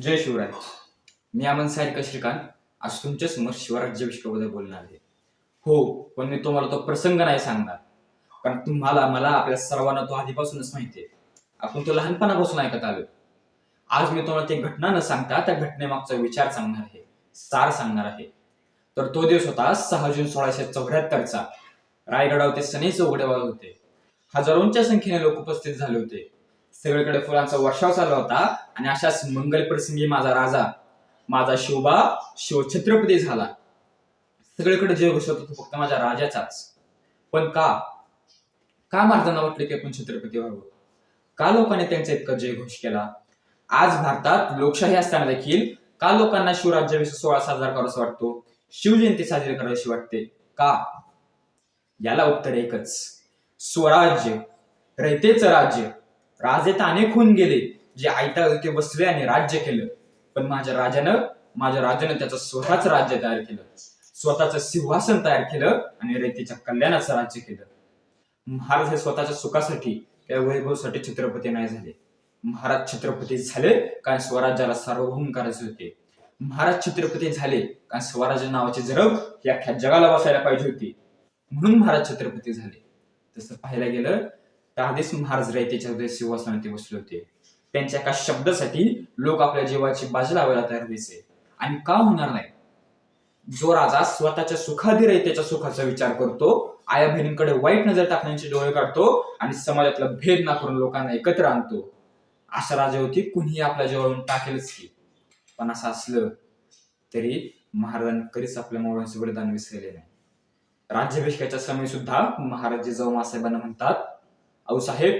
जय शिवराय. मी अमन सारिका श्रीकांत? आज तुमच्यासमोर शिवराज्याभिषेकाबद्दल बोलणार आहे. हो पण मी तुम्हाला तो प्रसंग नाही सांगणार. कारण तुम्हाला मला आपल्या सर्वांना तो आधीपासूनच माहिती आहे. आपण तो लहानपणापासून ऐकत आलो आज मी तुम्हाला ती घटना न सांगता त्या घटनेमागचा विचार सांगणार आहे. सार सांगणार आहे. तर तो दिवस होता सहा जून सोळाशे चौऱ्याहत्तरचा. रायगडावर ते सनी चौघडे होते. हजारोंच्या संख्येने लोक उपस्थित झाले होते. सगळीकडे फुलांचा वर्षाव चालू होता. आणि अशाच मंगल प्रसंगी माझा राजा माझा शिवबा शिवछत्रपती झाला. सगळीकडे जे घोषत होतो फक्त माझ्या राजाचाच. पण का? का महाराजांना वाटले की आपण छत्रपती व्हावं? का लोकांनी त्यांचा इतका जयघोष केला? आज भारतात लोकशाही असताना देखील का लोकांना शिवराज्याभिषेक सोहळा साजरा करावासा वाटतो? शिवजयंती साजरी करावीशी वाटते. का? याला उत्तर एकच. स्वराज्य. रयतेचं राज्य. राजे तर अनेक होऊन गेले जे आयता ते बसले आणि राज्य केलं. पण माझ्या राजानं माझ्या राजानं त्याचं स्वतःच राज्य तयार केलं. स्वतःचं सिंहासन तयार केलं आणि रेतीच्या कल्याणाचं राज्य केलं. महाराज हे स्वतःच्या सुखासाठी त्या वैभवसाठी छत्रपती नाही झाले. महाराज छत्रपती झाले कारण स्वराज्याला सार्वभौम करायचे होते. महाराज छत्रपती झाले कारण स्वराज्य नावाची जरब ही अख्ख्या जगाला बसायला पाहिजे होती. म्हणून महाराज छत्रपती झाले. तसं पाहायला गेलं तर आधीच महाराज राय त्याच्यामध्ये सिंहासनावरती बसले होते. त्यांच्या एका शब्दासाठी लोक आपल्या जीवाची बाजी लावायला तयार व्हायचे. आणि का होणार नाही? जो राजा स्वतःच्या सुखाधी रयतेच्या सुखाचा विचार करतो आया बहिणींकडे वाईट नजर टाकण्याचे डोळे काढतो आणि समाजातला भेद ना करून लोकांना एकत्र आणतो. अशा राजावरती कुणीही आपल्या जीवावरून टाकेलच की. पण असं असलं तरी महाराजांनी कधीच आपल्या मावळ्यांचे बलिदान विसरले नाही. राज्याभिषेकाच्या समय सुद्धा महाराज जिजाऊ मासाहेबांना म्हणतात अहो साहेब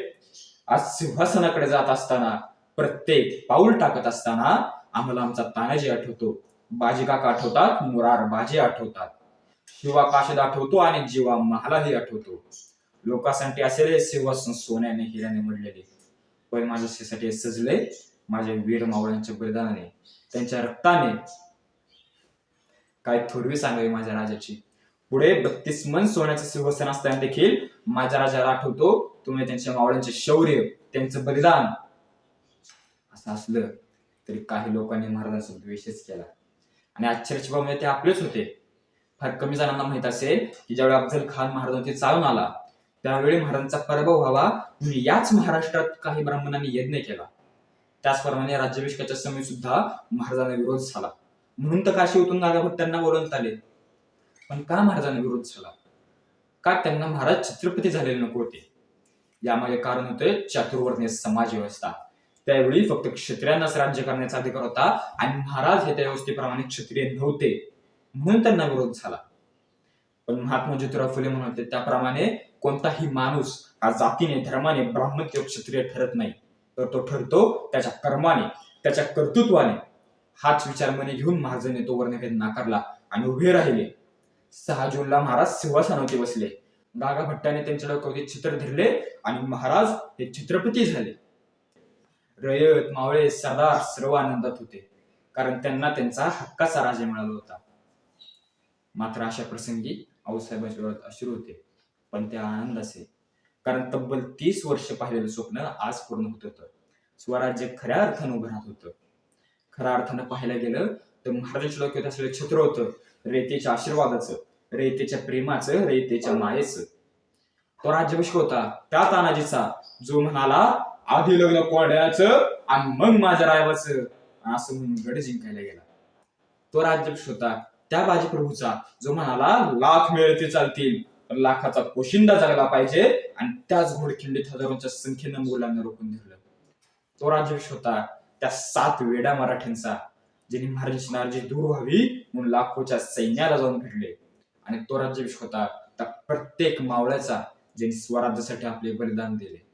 आज सिंहासनाकडे जात असताना प्रत्येक पाऊल टाकत असताना आम्हाला आमचा तानाजी आठवतो. बाजी काका आठवतात मुरार बाजी आठवतात. शिवा काशद आठवतो आणि जीवा महालाही आठवतो. लोकांसाठी असेल सिंहासन सोन्याने हिऱ्याने मडलेले पण माझ्यासाठी सजले माझ्या वीर मावळ्यांच्या बलिदानाने त्यांच्या रक्ताने. काय थोरवी सांगावी माझ्या राजाची. पुढे बत्तीस मन सोन्याचं सिंहासन असताना देखील माझ्या राजाला आठवतो तुम्ही त्यांच्या मावळ्यांचे शौर्य त्यांचं बलिदान असं असलं तरी काही लोकांनी महाराजांचा द्वेषच केला. आणि आश्चर्याची बाब म्हणजे ते आपलेच होते. फार कमी जणांना माहीत असेल की ज्यावेळी अफजल खान महाराजांची चालून आला त्यावेळी महाराजांचा पराभव व्हावा म्हणून याच महाराष्ट्रात काही ब्राह्मणांनी यज्ञ केला. त्याचप्रमाणे राज्याभिषेकाच्या समय सुद्धा महाराजांना विरोध झाला. म्हणून तर काशीतून नागाभट्टांना बोलवण्यात आले. पण का महाराजांना विरोध झाला? का त्यांना महाराज छत्रपती झालेले नको होते? यामागे कारण होते चातुर्वर्णीय समाज व्यवस्था. त्यावेळी फक्त क्षत्रियांनाच राज्य करण्याचा अधिकार होता आणि महाराज हे त्या व्यवस्थेप्रमाणे क्षत्रिय नव्हते. म्हणून त्यांना विरोध झाला. पण महात्मा ज्योतिराव फुले म्हणते त्याप्रमाणे कोणताही माणूस हा जातीने धर्माने ब्राह्मण किंवा क्षत्रिय ठरत नाही. तर तो ठरतो त्याच्या कर्माने त्याच्या कर्तृत्वाने. हाच विचार मने घेऊन महाराजांनी तो वर्णभेद नाकारला आणि उभे राहिले. सहा जूनला महाराज सिंहासनावरती बसले. गागा भट्टाने त्यांच्या डोक्यावरती चित्र धरले आणि महाराज हे छत्रपती झाले. रयत मावळे सरदार सर्व आनंदात होते कारण त्यांना त्यांचा हक्काचा राजा मिळाला होता. मात्र अशा प्रसंगी आऊसाहेबांच्या डोळ्यात अश्रू होते पण ते आनंदाचे कारण तब्बल तीस वर्ष पाहिलेलं स्वप्न आज पूर्ण होत होतं. स्वराज्य खऱ्या अर्थानं उभं राहत होतं. खऱ्या अर्थानं पाहायला गेलं तर महाराजांच्या डोक्यात असलेलं छत्र होतं रेतेच्या आशीर्वादाचं. रेतेच्या प्रेमाचं रयतेच्या मायेचं. तो राज्याभिषेक होता. त्या तानाजीचा जो म्हणाला आधी लग्न कोड्याचं आणि मग माझ्या रायवाचं. असं म्हणून गड जिंकायला गेला. तो राज्याभिषेक होता. त्या बाजीप्रभूचा जो म्हणाला लाख मिळते चालतील तर लाखाचा पोशिंदा जगला पाहिजे. आणि त्याच घोडखिंडीत हजारोंच्या संख्येनं मुलांना रोखून धरलं. तो राज्याभिषेक होता. त्या सात वेडा मराठ्यांचा ज्यांनी महाराजांची नाराजी दूर व्हावी म्हणून लाखोच्या सैन्याला जाऊन भिडले आणि तो राज्याभिषेक होता. त्या प्रत्येक मावळ्याचा ज्यांनी स्वराज्यासाठी आपले बलिदान दिले.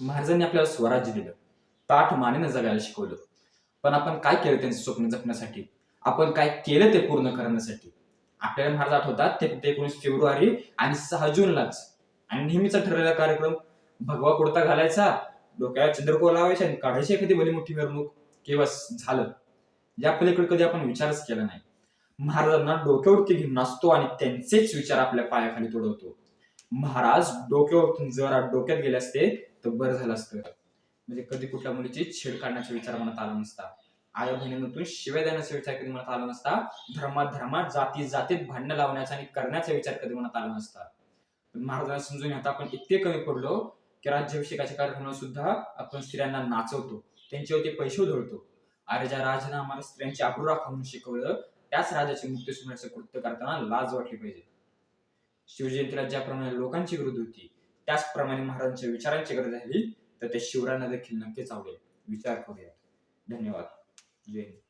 महाराजांनी आपल्याला स्वराज्य दिलं. ताठ मानेनं जगायला शिकवलं. पण आपण काय केलं त्यांचं स्वप्न जपण्यासाठी? आपण काय केलं ते पूर्ण करण्यासाठी? आपल्याला महाराज आठवतात ते फक्त एकोणीस फेब्रुवारी आणि सहा जूनलाच. आणि नेहमीचा ठरलेला कार्यक्रम भगवा कुडता घालायचा डोक्याला चंद्रकोर लावायचा आणि काढायची एखादी भली मोठी मिरवणूक. की बस झालं. या पलीकडे कधी आपण विचारच केला नाही. महाराजांना डोक्यावरती घेऊन नसतो आणि त्यांचेच विचार आपल्या पायाखाली तुडवतो. महाराज डोक्यावरतून जरा डोक्यात गेले असते तर बरं झालं असतं. म्हणजे कधी कुठल्या मुलीची छेड काढण्याचा विचार मनात आला नसता. आया बहिणीतून शिवाय देण्याचा विचार कधी मनात आला नसता. धर्मात धर्मात जाती जातीत भांडणं लावण्याचा आणि करण्याचा विचार कधी मनात आला नसता. पण महाराजांना समजून आता आपण इतके कमी पडलो की राज्याभिषेकाच्या कार्यक्रमात सुद्धा आपण स्त्रियांना नाचवतो. त्यांच्यावरती पैसे उधळतो. अरे ज्या राजाने आम्हाला स्त्रियांची आबरू राखून शिकवलं त्याच राजाची मुक्ती सुनाचं कृत्य करताना लाज वाटली पाहिजे. शिवजयंतीला ज्याप्रमाणे लोकांची गरज होती. त्याचप्रमाणे महाराजांच्या विचारांची गरज झाली तर ते शिवरायांना देखील नक्कीच आवडेल. विचार करूयात. धन्यवाद. जय हिंद.